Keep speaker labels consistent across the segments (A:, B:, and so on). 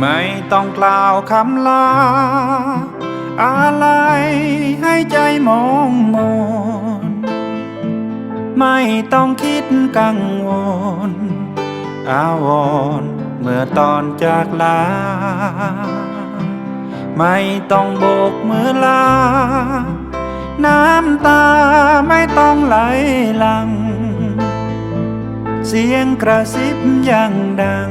A: ไม่ต้องกล่าวคำลา อะไรให้ใจมองมน ไม่ต้องคิดกังวล อาวรเมื่อตอนจากลา ไม่ต้องโบกมือลา น้ำตาไม่ต้องไหลหลัง เสียงกระซิบยังดัง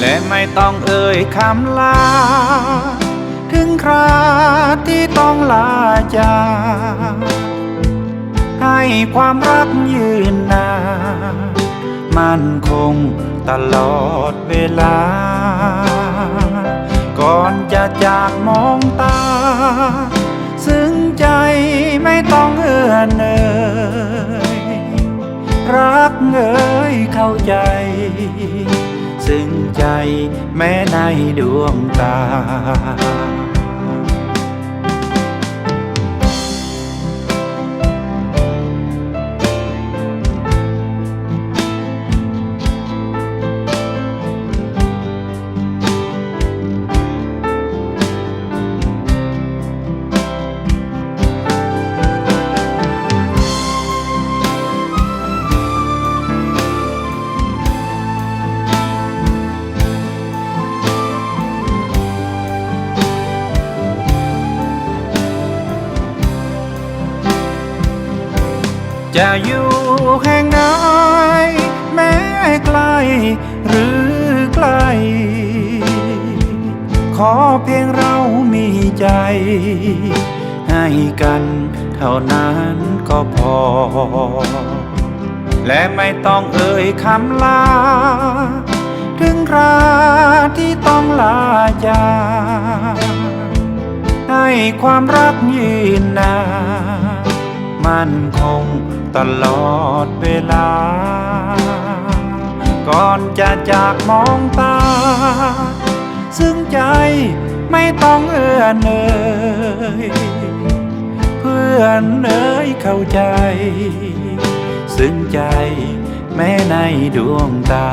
A: และไม่ต้องเอ่ยคำลา ถึงคราที่ต้องลาจากให้ความรักยืนนานมั่นคงตลอดเวลา ก่อนจะจากมองตา ซึ้งใจไม่ต้องเอื้อนเอ่ยรักเอ่ยเข้าใจ ซึ้งใจแม้ในดวงตา จะอยู่แห่งไหนแม้ไกลหรือใกล ขอเพียงเรามีใจ ให้กันเท่านั้นก็พอ และไม่ต้องเอ่ยคำลา ถึงราที่ต้องลาจากให้ความรักยืนนานมั่นคง ตลอดเวลา ก่อนจะจากมองตา ซึ่งใจไม่ต้องเอื้อนเอ่ยเพื่อนเอ่ยเข้าใจ ซึ่งใจแม้ในดวงตา